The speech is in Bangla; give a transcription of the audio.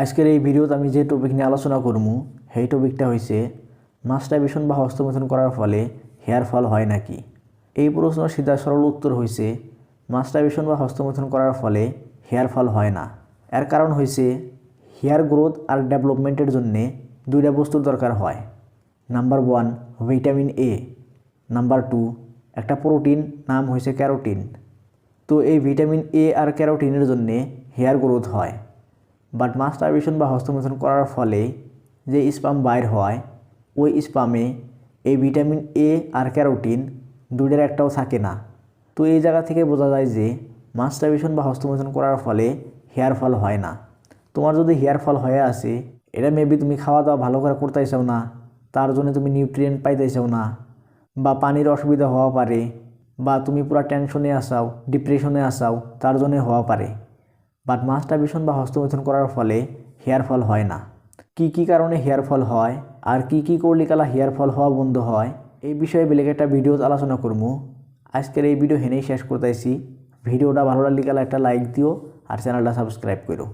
আজকের এই ভিডিওতে আমি যে টপিক নিয়ে আলোচনা করব সেই টপিকটা হয়েছে মাস্টারবেশন বা হস্তমৈথুন করার ফলে হেয়ার ফল হয় নাকি? এই প্রশ্নের সিধা সরল উত্তর হয়েছে মাস্টারবেশন বা হস্তমৈথুন করার ফলে হেয়ার ফল হয় না। এর কারণ হয়েছে হেয়ার গ্রোথ আর ডেভেলপমেন্টের জন্যে দুইটা বস্তুর দরকার হয়। Number one vitamin A number two একটা প্রোটিন নাম হয়েছে ক্যারোটিন তো এই ভিটামিন এ আর ক্যারোটিনের জন্যে হেয়ার গ্রোথ হয়। বাট মাস্টারবেশন বা হস্তমৈথুন করার ফলে যে স্পাম বাইর হয়, ওই স্পামে এই ভিটামিন এ আর ক্যারোটিন দুইটার একটাও থাকে না। তো এই জায়গা থেকে বোঝা যায় যে মাস্টারবেশন বা হস্তমৈথুন করার ফলে হেয়ার ফল হয় না। তোমার যদি হেয়ার ফল হয়ে আসে, এটা মেবি তুমি খাওয়া দাওয়া ভালো করে করতে চাও না, তার জন্য তুমি নিউট্রিয়েন্ট পাইতে চাও না, বা পানির অসুবিধা হওয়া পারে, বা তুমি পুরো টেনশনে আসাও ডিপ্রেশনে আসাও, তার জন্য হওয়া পারে। বাট মাস্টারবেশন বা হস্তমৈথুন করার ফলে হেয়ার ফল হয় না। কি কি কারণে হেয়ার ফল হয় আর কি কি করলে কালা হেয়ার ফল হওয়া বন্ধ হয়, এই বিষয়ে বেলেগ একটা ভিডিও আলোচনা করব আজকের এই ভিডিও হেনেই শেষ করতেছি ভিডিওটা ভালো লাগলে কালা একটা লাইক দিও আর চ্যানেলটা সাবস্ক্রাইব করো